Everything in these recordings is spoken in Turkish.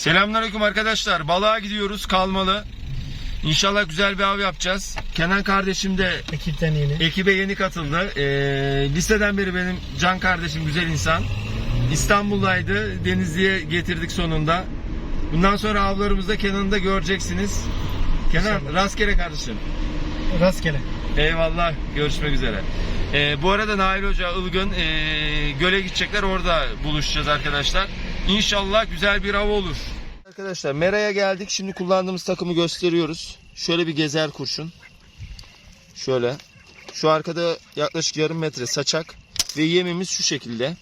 Selamünaleyküm arkadaşlar. Balığa gidiyoruz kalmalı. İnşallah güzel bir av yapacağız. Kenan kardeşim de Ekipten yeni. ekibe yeni katıldı. Ee, liseden beri benim can kardeşim güzel insan. İstanbul'daydı. Denizli'ye getirdik sonunda. Bundan sonra avlarımızda Kenan'ı da göreceksiniz. Kenan rastgele kardeşim. Rastgele. Eyvallah. Görüşmek üzere. Ee, bu arada Nail Hoca, Ilgın ee, göle gidecekler. Orada buluşacağız arkadaşlar. İnşallah güzel bir av olur. Arkadaşlar Mera'ya geldik. Şimdi kullandığımız takımı gösteriyoruz. Şöyle bir gezer kurşun. Şöyle. Şu arkada yaklaşık yarım metre saçak. Ve yemimiz şu şekilde.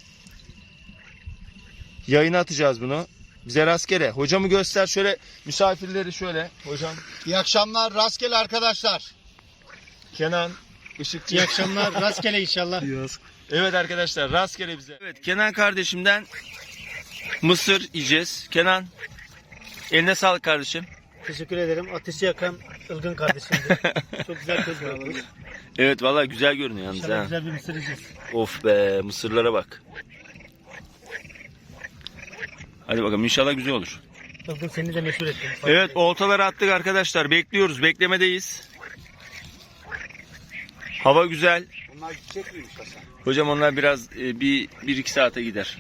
Yayına atacağız bunu. Bize rastgele. Hocamı göster. Şöyle misafirleri şöyle. Hocam. İyi akşamlar, rastgele arkadaşlar. Kenan. Işıkçı. İyi akşamlar. Rastgele inşallah. Evet arkadaşlar rastgele bize. Evet Kenan kardeşimden mısır yiyeceğiz. Kenan eline sağlık kardeşim. Teşekkür ederim. Ateşi yakan Ilgın kardeşimdi. Çok güzel köz. Evet vallahi güzel görünüyor yalnız İnşallah ha. güzel bir mısır yiyeceğiz. Of be mısırlara bak. Hadi bakalım inşallah güzel olur. Ilgın seni de meşhur ettim. Evet oltaları attık arkadaşlar. Bekliyoruz. Beklemedeyiz. Hava güzel. Bunlar gidecek miymiş Hasan? Hocam onlar biraz e, bir, bir iki saate gider.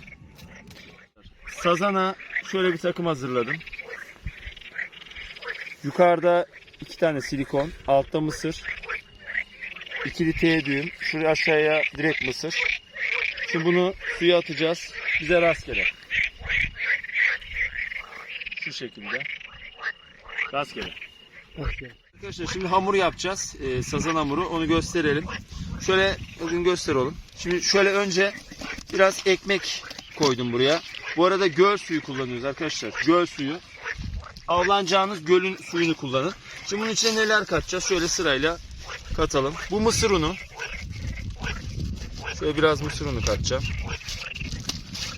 Sazana şöyle bir takım hazırladım. Yukarıda iki tane silikon, altta mısır, ikili T düğüm, şuraya aşağıya direkt mısır. Şimdi bunu suya atacağız. Bize rastgele. Şu şekilde. Rastgele. Arkadaşlar şimdi hamur yapacağız. Ee, sazan hamuru. Onu gösterelim. Şöyle bugün göster oğlum. Şimdi şöyle önce biraz ekmek koydum buraya. Bu arada göl suyu kullanıyoruz arkadaşlar. Göl suyu. Avlanacağınız gölün suyunu kullanın. Şimdi bunun içine neler katacağız? Şöyle sırayla katalım. Bu mısır unu. Şöyle biraz mısır unu katacağım.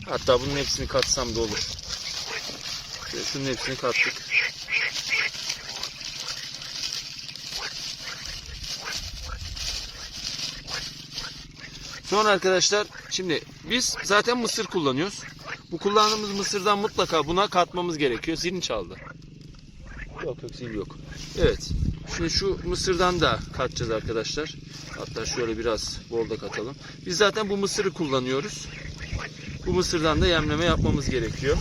Hatta bunun hepsini katsam da olur. Şöyle şunun hepsini kattık. Sonra arkadaşlar şimdi biz zaten mısır kullanıyoruz. Bu kullandığımız mısırdan mutlaka buna katmamız gerekiyor. Zilin çaldı. Yok yok zil yok. Evet. Şimdi şu mısırdan da katacağız arkadaşlar. Hatta şöyle biraz bol da katalım. Biz zaten bu mısırı kullanıyoruz. Bu mısırdan da yemleme yapmamız gerekiyor.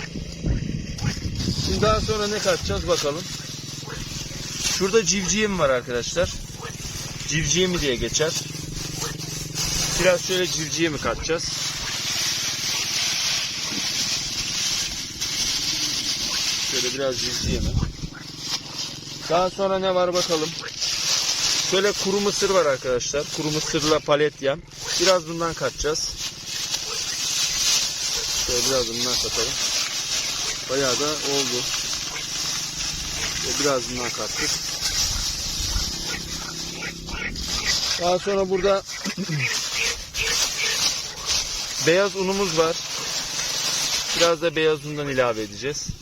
Şimdi daha sonra ne katacağız bakalım. Şurada civcivim var arkadaşlar. Civciv diye geçer. Biraz şöyle civciye mi katacağız? Şöyle biraz mi? Daha sonra ne var bakalım. Şöyle kuru mısır var arkadaşlar. Kuru mısırla palet yem. Biraz bundan katacağız. Şöyle biraz bundan katalım. Bayağı da oldu. Şöyle biraz bundan kattık. Daha sonra burada Beyaz unumuz var. Biraz da beyaz undan ilave edeceğiz.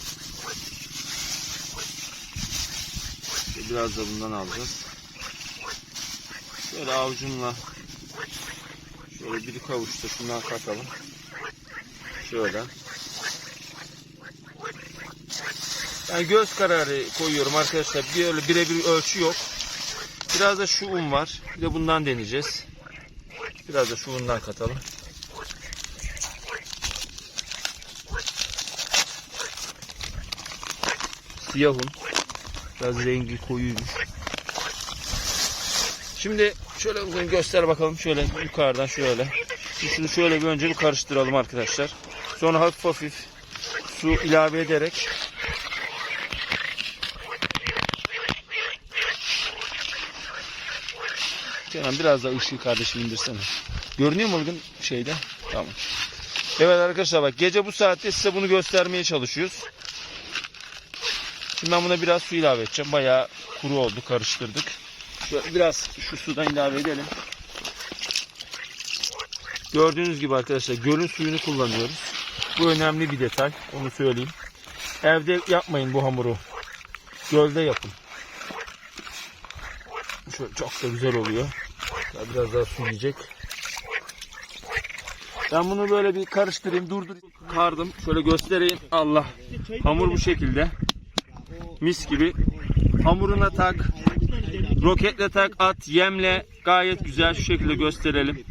Biraz da bundan alacağız. Şöyle avucumla şöyle bir kavuçta şundan katalım. Şöyle. Ben göz kararı koyuyorum arkadaşlar. Bir öyle birebir ölçü yok. Biraz da şu un var. Bir de bundan deneyeceğiz. Biraz da şu undan katalım. Siyah un. Biraz rengi koyuymuş. Şimdi şöyle bunu göster bakalım. Şöyle yukarıdan şöyle. Şimdi şunu şöyle bir önce bir karıştıralım arkadaşlar. Sonra hafif hafif su ilave ederek Kenan biraz da ışığı kardeşim indirsene. Görünüyor mu bugün şeyde? Tamam. Evet arkadaşlar bak gece bu saatte size bunu göstermeye çalışıyoruz. Şimdi ben buna biraz su ilave edeceğim. Bayağı kuru oldu karıştırdık. Şöyle biraz şu sudan ilave edelim. Gördüğünüz gibi arkadaşlar gölün suyunu kullanıyoruz. Bu önemli bir detay. Onu söyleyeyim. Evde yapmayın bu hamuru. Gölde yapın. Şöyle çok da güzel oluyor. Biraz daha su yiyecek. Ben bunu böyle bir karıştırayım, durdurayım. Kardım. Şöyle göstereyim. Allah. Hamur bu şekilde. Mis gibi. Hamuruna tak. Roketle tak, at, yemle. Gayet güzel şu şekilde gösterelim.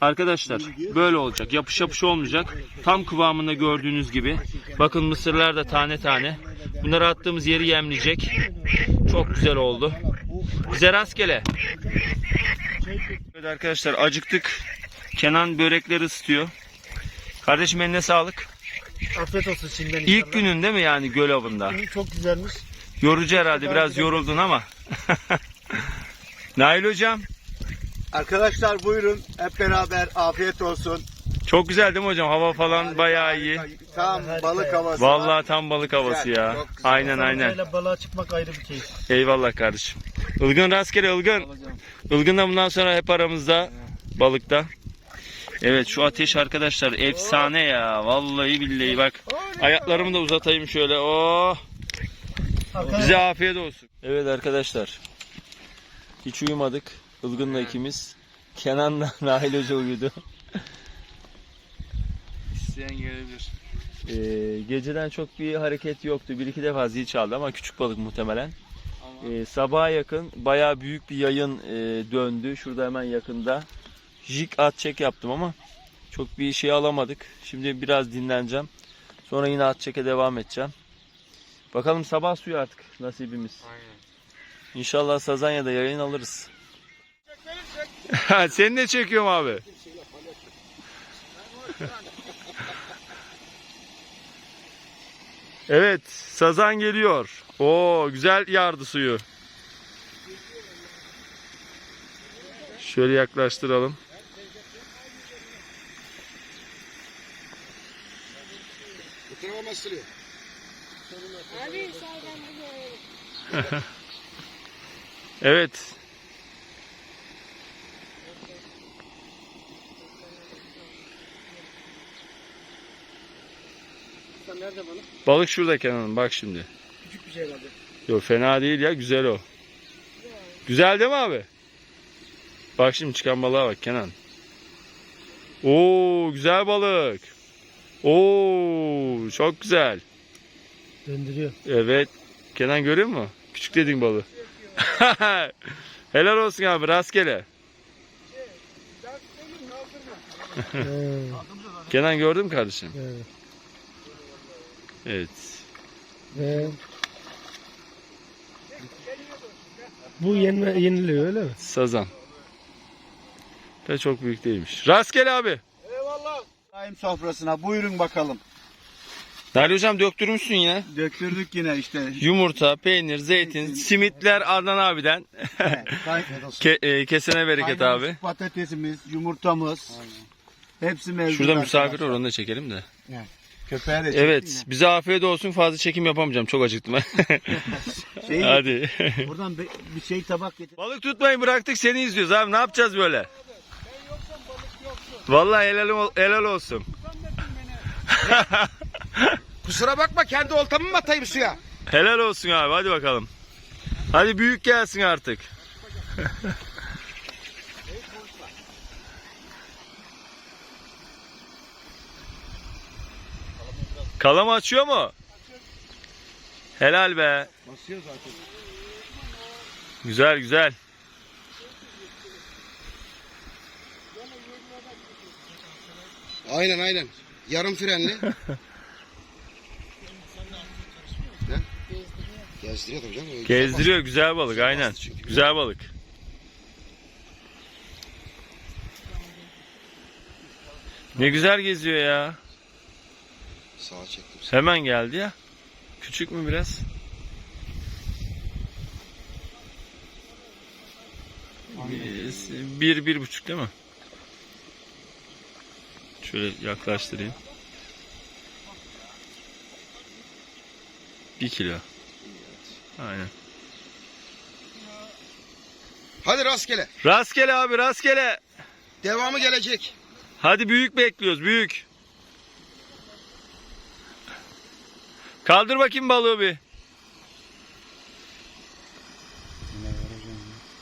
Arkadaşlar böyle olacak. Yapış yapış olmayacak. Tam kıvamında gördüğünüz gibi. Bakın mısırlar da tane tane. Bunları attığımız yeri yemleyecek. Çok güzel oldu. Bize rastgele. Evet arkadaşlar acıktık. Kenan börekleri ısıtıyor. Kardeşim eline sağlık. Afiyet olsun şimdiden İlk inşallah. günün değil mi yani göl avında? Çok güzelmiş. Yorucu herhalde biraz yoruldun ama. Nail hocam Arkadaşlar buyurun hep beraber afiyet olsun. çok güzel değil mi hocam? Hava falan bayağı iyi. Tam Harika balık havası. Vallahi tam balık havası Güzel, ya. çok güzel. Aynen aynen. Salatayla balığa çıkmak ayrı bir keyif. Eyvallah kardeşim. Ilgın rastgele Ilgın. Ilgın da bundan sonra hep aramızda balıkta. Evet şu ateş arkadaşlar efsane ya. Vallahi billahi bak. Ayaklarımı da uzatayım şöyle. Oh. Bize afiyet olsun. Evet arkadaşlar. Hiç uyumadık. Ilgın'la ikimiz. Kenan'la Nail Hoca uyudu. İsteyen gelebilir. Ee, geceden çok bir hareket yoktu. Bir iki defa zil çaldı ama küçük balık muhtemelen. Ama Ee, sabaha yakın bayağı büyük bir yayın e, döndü. Şurada hemen yakında. Jig at çek yaptım ama çok bir şey alamadık. Şimdi biraz dinleneceğim. Sonra yine at çeke devam edeceğim. Bakalım sabah suyu artık nasibimiz. aynen. İnşallah Sazanya'da yayın alırız. Seni de çekiyorum abi. evet, sazan geliyor. Oo, güzel yardı suyu. Şöyle yaklaştıralım. Abi sağdan bunu Evet. Sen nerede balık? Balık şurada Kenan'ım bak şimdi. Küçük bir şey herhalde. Yok fena değil ya güzel o. Güzel değil mi abi? Bak şimdi çıkan balığa bak Kenan. Oo güzel balık. Oo çok güzel. Döndürüyor. Evet. Kenan görüyor mu? Küçük dediğin balığı. Helal olsun abi rastgele. Kenan gördün mü kardeşim? evet. Evet. Ve bu yenme, yeniliyor öyle mi? Sazan. Da çok büyük değilmiş. Rastgele abi. Daim sofrasına buyurun bakalım. Nail hocam döktürmüşsün yine. Döktürdük yine işte. Yumurta, peynir, zeytin, simitler Adnan abiden. Ke- e, kesene bereket abi. Patatesimiz, yumurtamız. Hepsi mevcut. Şurada misafir var onu da çekelim de. Köpeğe de Evet bize afiyet olsun fazla çekim yapamayacağım çok acıktım. ya. Şeyi- Hadi. Buradan bir, bir şey tabak getir. Balık tutmayı bıraktık seni izliyoruz abi ne yapacağız böyle? Vallahi helal, ol- helal olsun. Kusura bakma kendi oltamı mı atayım suya? Helal olsun abi hadi bakalım. Hadi büyük gelsin artık. Kalama açıyor mu? Helal be. Güzel güzel. Aynen aynen. Yarım frenli. Gezdiriyor tabii canım. Güzel Gezdiriyor güzel balık aynen. Güzel balık. Ne güzel geziyor ya. Sağa çektim. Hemen geldi ya. Küçük mü biraz? Bir, bir, bir buçuk değil mi? Şöyle yaklaştırayım. Bir kilo. Aynen. Hadi rastgele. Rastgele abi rastgele. Devamı gelecek. Hadi büyük bekliyoruz büyük. Kaldır bakayım balığı bir.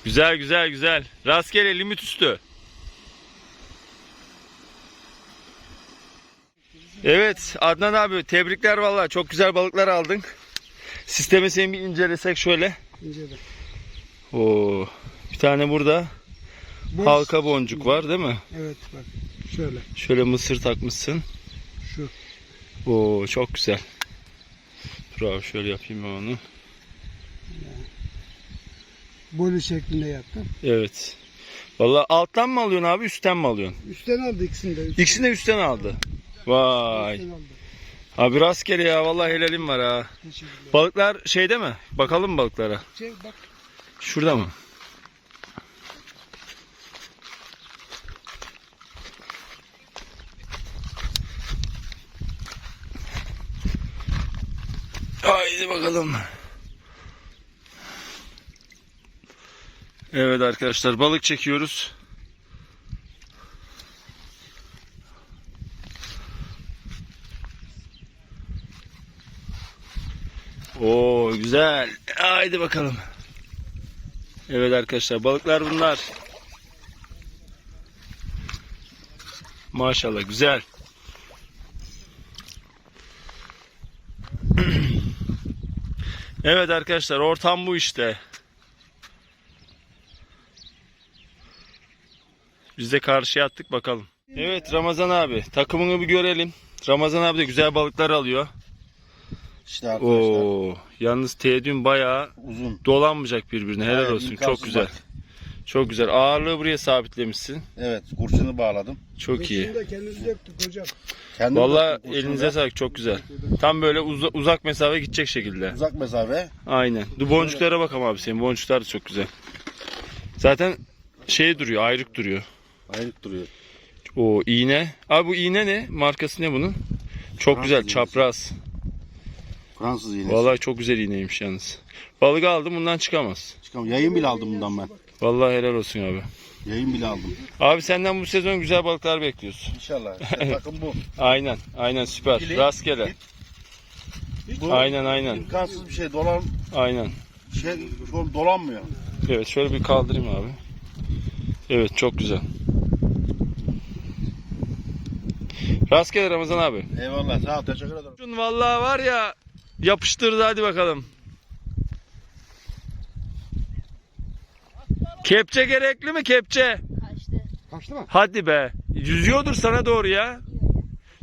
Güzel güzel güzel. Rastgele limit üstü. Evet Adnan abi tebrikler vallahi çok güzel balıklar aldın. Sistemi seni bir incelesek şöyle. İncele. Oo, bir tane burada Boş. halka boncuk var değil mi? Evet bak. Şöyle. Şöyle mısır takmışsın. Şu. Oo çok güzel. Dur abi şöyle yapayım ben onu. Bolu şeklinde yaptım. Evet. Vallahi alttan mı alıyorsun abi üstten mi alıyorsun? Üstten aldı ikisini de. Üstten, İkisini de üstten aldı. Vay. Abi rastgele ya vallahi helalim var ha. Balıklar şeyde mi? Bakalım mı balıklara. Şey, bak. Şurada mı? Haydi bakalım. Evet arkadaşlar balık çekiyoruz. Oo güzel. Haydi bakalım. Evet arkadaşlar balıklar bunlar. Maşallah güzel. evet arkadaşlar ortam bu işte. Biz de karşıya attık bakalım. Evet Ramazan abi takımını bir görelim. Ramazan abi de güzel balıklar alıyor. İşte arkadaşlar Oo, yalnız teğdün bayağı uzun. dolanmayacak birbirine. Helal Bayağı olsun. Çok güzel. bak. Çok güzel. Ağırlığı buraya sabitlemişsin. Evet kurşunu bağladım. Çok iyi. Da kendimiz döktük hocam. Kendim kurşunu elinize sağlık. Çok güzel. Tam böyle uza- uzak mesafe gidecek şekilde. Uzak mesafe. Aynen. Bu boncuklara bak ama abi senin boncuklar da çok güzel. Zaten şey duruyor, ayrık duruyor. Ayrık duruyor. O iğne. Abi bu iğne ne? Markası ne bunun? Çok güzel, çapraz. Fransız iğnesi. Vallahi çok güzel iğneymiş yalnız. Balık aldım bundan çıkamaz. Çıkam. Yayın bile aldım bundan ben. Vallahi helal olsun abi. Yayın bile aldım. Abi senden bu sezon güzel balıklar bekliyoruz. İnşallah. İşte takım bu. Aynen, aynen süper. Bile- Rastgele. bu Aynen aynen. imkansız bir şey. Dolan Aynen. şey şu dolanmıyor. Evet şöyle bir kaldırayım abi. Evet çok güzel. Rastgele Ramazan abi. Eyvallah. Sağ ol. Teşekkür ederim. Şun vallahi var ya yapıştırdı hadi bakalım. Kepçe gerekli mi kepçe? Kaçtı. Kaçtı mı? Hadi be. Yüzüyordur sana doğru ya.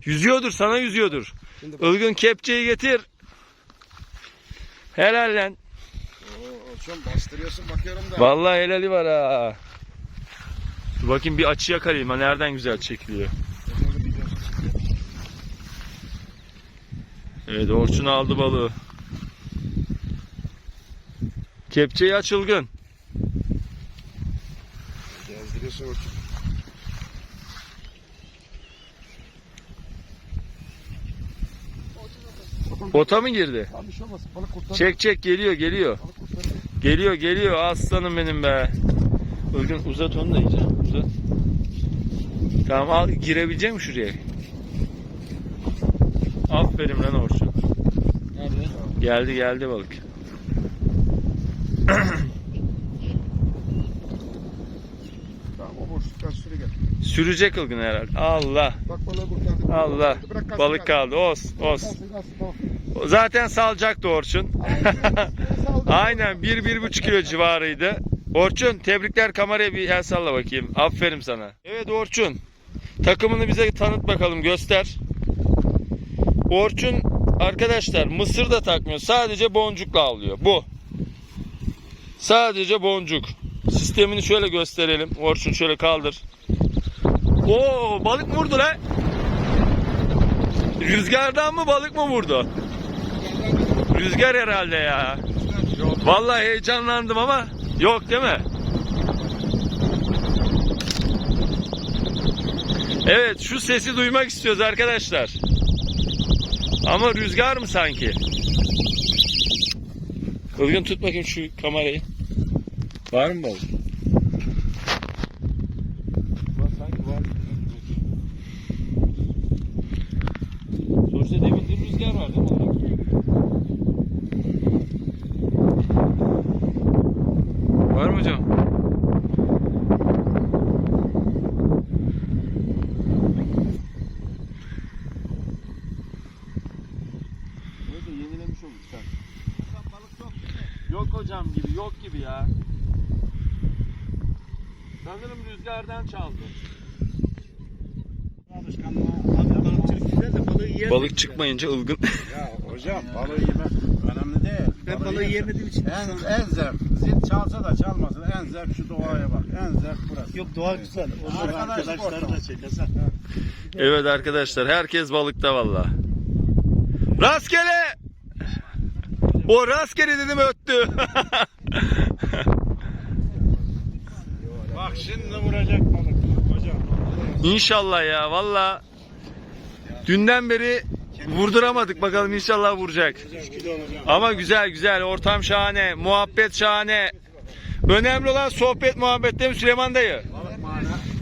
Yüzüyordur sana yüzüyordur. Ilgın kepçeyi getir. Helal lan. Şu an bastırıyorsun bakıyorum da. Vallahi helali var ha. Dur bakayım bir açı yakalayayım ha nereden güzel çekiliyor. Evet Orçun aldı balığı. Kepçeyi aç Ilgın. Gezdiriyorsun. Ota mı girdi? Abi şey olmaz. Balık kurtar. Çek çek geliyor geliyor. Balık. Geliyor geliyor aslanım benim be. Ilgın uzat onu da iyice. Uzat. Tamam al girebilecek mi şuraya? Aferin lan Orçun. Nerede? Geldi geldi balık. Tamam o boşluktan sürü gel. Sürecek Ilgın herhalde. Allah. Bak balığı kurtardım. Allah. Bırak kalsın, Balık kaldı. Os, os. Kalsın, kalsın, tamam. Zaten salacaktı Orçun. Aynen 1-1,5 kilo civarıydı. Orçun tebrikler kameraya bir el salla bakayım. Aferin sana. Evet Orçun. Takımını bize tanıt bakalım göster. Orçun arkadaşlar mısır da takmıyor. Sadece boncukla avlıyor. Bu. Sadece boncuk. Sistemini şöyle gösterelim. Orçun şöyle kaldır. Oo balık mı vurdu lan? Rüzgardan mı balık mı vurdu? Rüzgar herhalde ya. Vallahi heyecanlandım ama yok değil mi? Evet şu sesi duymak istiyoruz arkadaşlar. Ama rüzgar mı sanki? Ilgın tut bakayım şu kamerayı. Var mı balık? Sanki var. Sonuçta demin bir rüzgar var değil mi? Var mı hocam? Yok hocam gibi, yok gibi ya. Sanırım rüzgardan çaldı. Abi balıkçılık güzel yiyen Balık çıkmayınca ılgın. Ya hocam balığı yemek önemli değil. Ben balığı yemediğim için. En, en zevk. Zil çalsa da çalmasa da en zevk şu doğaya bak. En zevk burası. Yok doğa güzel. Onlar Arkadaş arkadaşlar da ortam. çek Hasan. Evet arkadaşlar herkes balıkta valla. Rastgele! O rastgele dedim öttü. Bak şimdi vuracak balık hocam. İnşallah ya valla. Dünden beri vurduramadık bakalım inşallah vuracak. Ama güzel güzel ortam şahane, muhabbet şahane. Önemli olan sohbet muhabbet değil mi Süleyman dayı?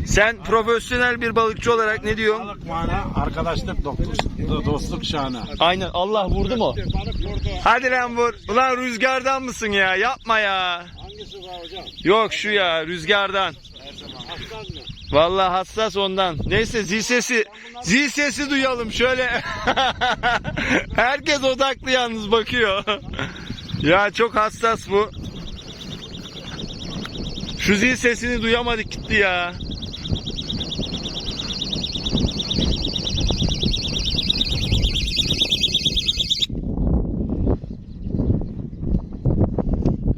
Sen profesyonel bir balıkçı olarak ne diyorsun? Balık mana arkadaşlık dostluk, dostluk şahane. Aynen Allah vurdu mu? Hadi lan vur. Ulan rüzgardan mısın ya? Yapma ya. Hangisi var hocam? Yok şu ya rüzgardan. Vallahi hassas ondan. Neyse zil sesi zil sesi duyalım şöyle. Herkes odaklı yalnız bakıyor. ya çok hassas bu. Şu zil sesini duyamadık gitti ya.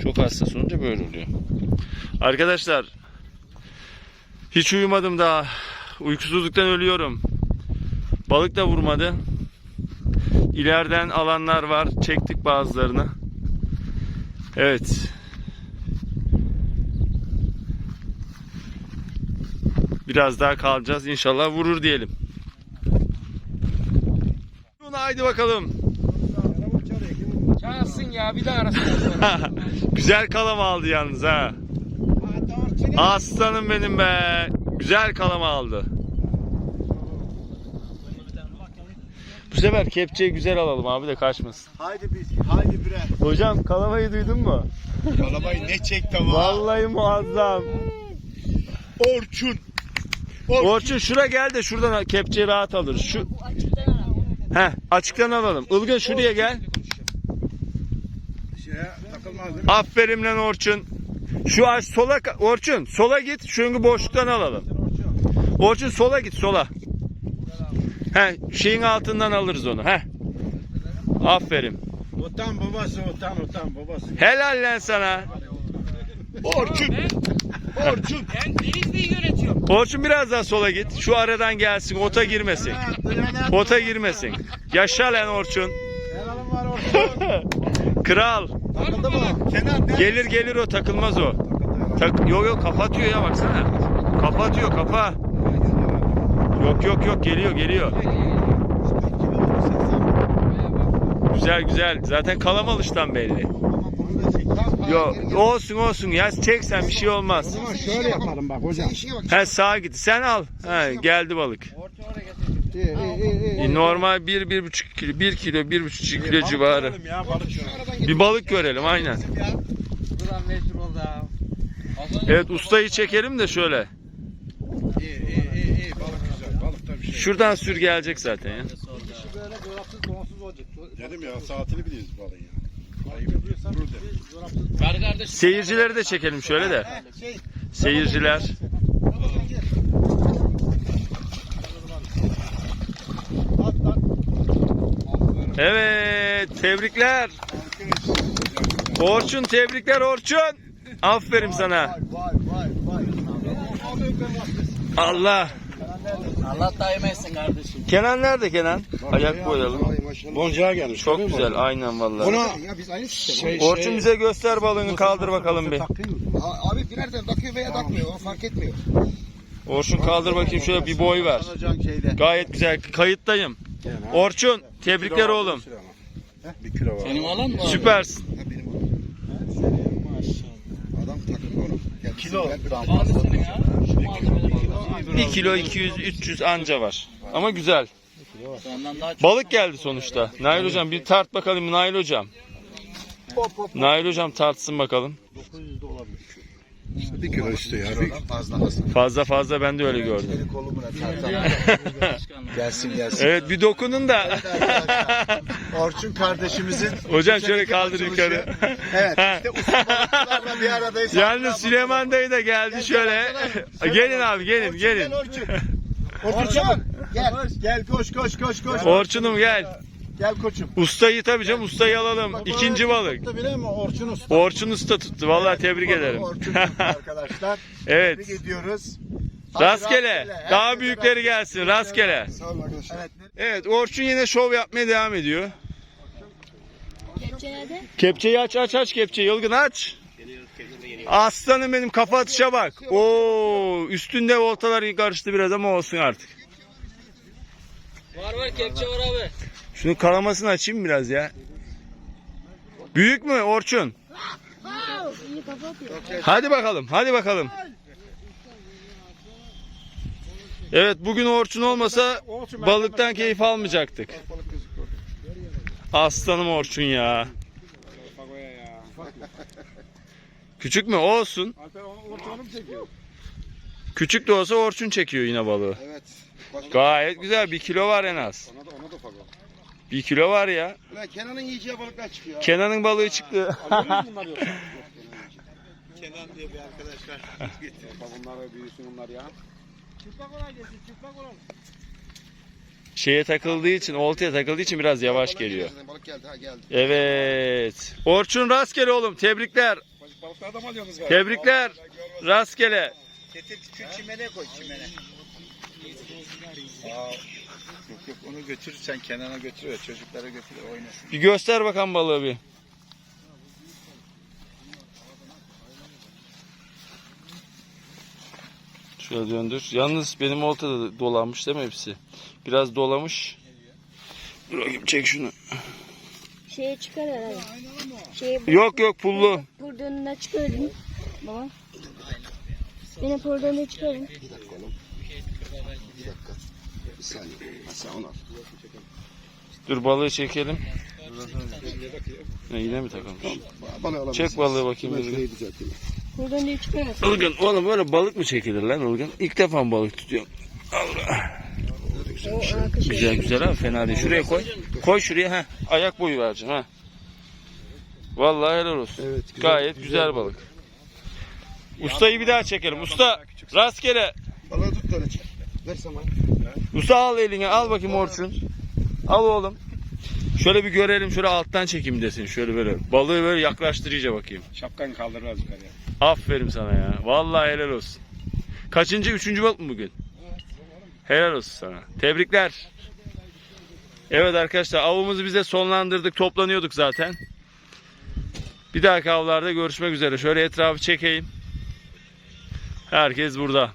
Çok hassas olunca böyle oluyor. Arkadaşlar hiç uyumadım daha. Uykusuzluktan ölüyorum. Balık da vurmadı. İleriden alanlar var. Çektik bazılarını. Evet. Biraz daha kalacağız. İnşallah vurur diyelim. Haydi bakalım. Çalsın ya bir daha arasın. Güzel kalama aldı yalnız ha. Aslanım benim be. Güzel kalama aldı. Bu sefer kepçeyi güzel alalım abi de kaçmasın. Haydi biz, haydi bre. Hocam kalamayı duydun mu? Kalabayı ne çekti ama. Vallahi muazzam. Orçun. Orçun şura gel de şuradan kepçeyi rahat alırız. Şu. Heh, açıktan alalım. Ilgın şuraya gel. Şeye takılmaz değil mi? Aferin lan Orçun. Şu aç sola Orçun sola git. Şu boşluktan alalım. Orçun sola git sola. He, şeyin altından alırız onu. He. Aferin. Utan babası utan utan babası. Helal lan sana. Orçun. Orçun. Ben Denizli'yi yönetiyorum. Orçun biraz daha sola git. Şu aradan gelsin. Ota girmesin. Ota girmesin. Yaşa lan Orçun. Helalım var orada. Kral. Takıldı mı? Kenan ne? Gelir gelir o takılmaz o. Tak yok yok kapatıyor ya baksana. Kapatıyor kapa. Yok yok yok geliyor geliyor. Güzel güzel. Zaten kalamalıştan belli. Yok olsun olsun ya çek sen bir şey olmaz. Şöyle yapalım bak hocam. He sağa git. Sen al. He, geldi balık. İyi, iyi, iyi, iyi. E, Normal 1 bir, 1,5 kilo 1 kilo 1,5 kilo civarı. Ya balık. Bir balık görelim aynen. Buradan meşhur oldu abi. Evet ustayı çekelim de şöyle. İyi iyi iyi iyi balık güzel. Balıkta bir şey. Şuradan sür gelecek zaten ya. Böyle dolapsız donsuz olacak. Dedim ya saatini biliyoruz balığın ya. Seyircileri de çekelim şöyle de. Şey, Seyirciler. Evet, tebrikler. Orçun tebrikler Orçun. Aferin sana. Vay vay vay. Allah. Allah daim etsin kardeşim. Kenan nerede Kenan? Ayak maşallah. Boncuğa gelmiş. Çok görüyor güzel, musun? aynen vallahi. Buna Ya biz aynı sistem. şey, Orçun şey- bize göster balığını kaldır bakalım bir. Abi binerden takıyor veya takmıyor. O fark etmiyor. Orçun kaldır bakayım şöyle bir boy ver. Gayet güzel. Kayıttayım. Orçun tebrikler oğlum. Bir kilo var. Senin alan mı? Süpersin. Ha benim oğlum. Adam onu. Kendisi Kilo. ya. Şu malzemeleri 1 kilo 200-300 anca var. Ama güzel. Ondan daha çok. Balık geldi sonuçta. Nail hocam bir tart bakalım Nail hocam. Nail hocam tartsın bakalım. 900 de olabilir. Bir kilo üstü ya. Bir... Fazla fazla. Fazla fazla ben de öyle gördüm. Eli kolu gelsin gelsin. Evet bir dokunun da. Orçun kardeşimizin Hocam şöyle kaldır yukarı. Evet işte usta balıkçılarla bir aradayız. Yalnız Süleyman dayı da geldi şöyle. Gelin abi gelin gelin. Orçun. Orçun gel. Gel koş koş koş koş. Orçunum gel. Gel koçum. Ustayı tabii canım ustayı alalım. İkinci balık. Tuttu bile mi Orçun Usta? Orçun usta tuttu. Vallahi tebrik ederim. Orçun tuttu arkadaşlar. evet. Tebrik ediyoruz. Rastgele. Daha büyükleri gelsin. Rastgele. Sağ olun arkadaşlar. Evet. Evet Orçun yine şov yapmaya devam ediyor. Kepçe nerede? Kepçeyi aç aç aç kepçeyi. Yılgın aç. Aslanım benim kafa atışa bak. Oo üstünde voltalar karıştı biraz ama olsun artık. Var var kepçe var abi. Şunun kalamasını açayım biraz ya. Büyük mü Orçun? Hadi bakalım, hadi bakalım. Evet bugün Orçun olmasa balıktan keyif almayacaktık. Aslanım Orçun ya. Küçük mü? Olsun. Küçük de olsa Orçun çekiyor yine balığı. Evet. Gayet güzel. Bir kilo var en az. ona da ona da. Bir kilo var ya. Ulan Kenan'ın yiyeceği balıklar çıkıyor. Kenan'ın balığı çıktı. Kenan diye bir arkadaşlar. Bunlar büyüsün bunlar ya. Şeye takıldığı için, oltaya takıldığı için biraz yavaş geliyor. Balık geldi ha geldi. Evet. Orçun rastgele oğlum. Tebrikler. Balıklardan mı alıyorsunuz galiba? Tebrikler. Rastgele. Getir şu çimene koy çimene. Yok yok onu götür sen Kenan'a götür çocuklara götür oynasın. Bir göster bakalım balığı bir. Şöyle döndür. Yalnız benim olta da dolanmış değil mi hepsi? Biraz dolamış. Dur bakayım çek şunu. Şeye çıkar herhalde. Şeye Yok yok pullu. Buradan çıkarın. Baba. Beni buradan çıkarın. Bir dakika oğlum. Bir dakika. Saniye. Onu al. Dur balığı çekelim. Ne yine mi? Bana alabilirsin. Çek balığı bakayım Ben Ilgın. şurayı düzelteyim. Buradan da çıkarın. Ilgın oğlum böyle balık mı çekilir lan Ilgın? İlk defa mı balık tutuyorum? Allah. Şey. Güzel güzel ha fena değil. Şuraya koy. Koy şuraya ha. Ayak boyu vereceğim ha. Vallahi helal olsun. Evet. güzel, Gayet güzel balık. Ustayı bir daha çekelim. Usta rastgele. Balığı tut da. Ver. Usta al eline al bakayım Orçun. Al oğlum. Şöyle bir görelim şöyle alttan çekeyim desin şöyle böyle. Balığı böyle yaklaştır iyice bakayım. Şapkanı kaldır az yukarıya. Aferin sana ya. Vallahi helal olsun. Kaçıncı? Üçüncü balık mı bugün? Helal olsun sana. Tebrikler. Evet arkadaşlar avımızı bize sonlandırdık. Toplanıyorduk zaten. Bir dahaki avlarda görüşmek üzere. Şöyle etrafı çekeyim. Herkes burada.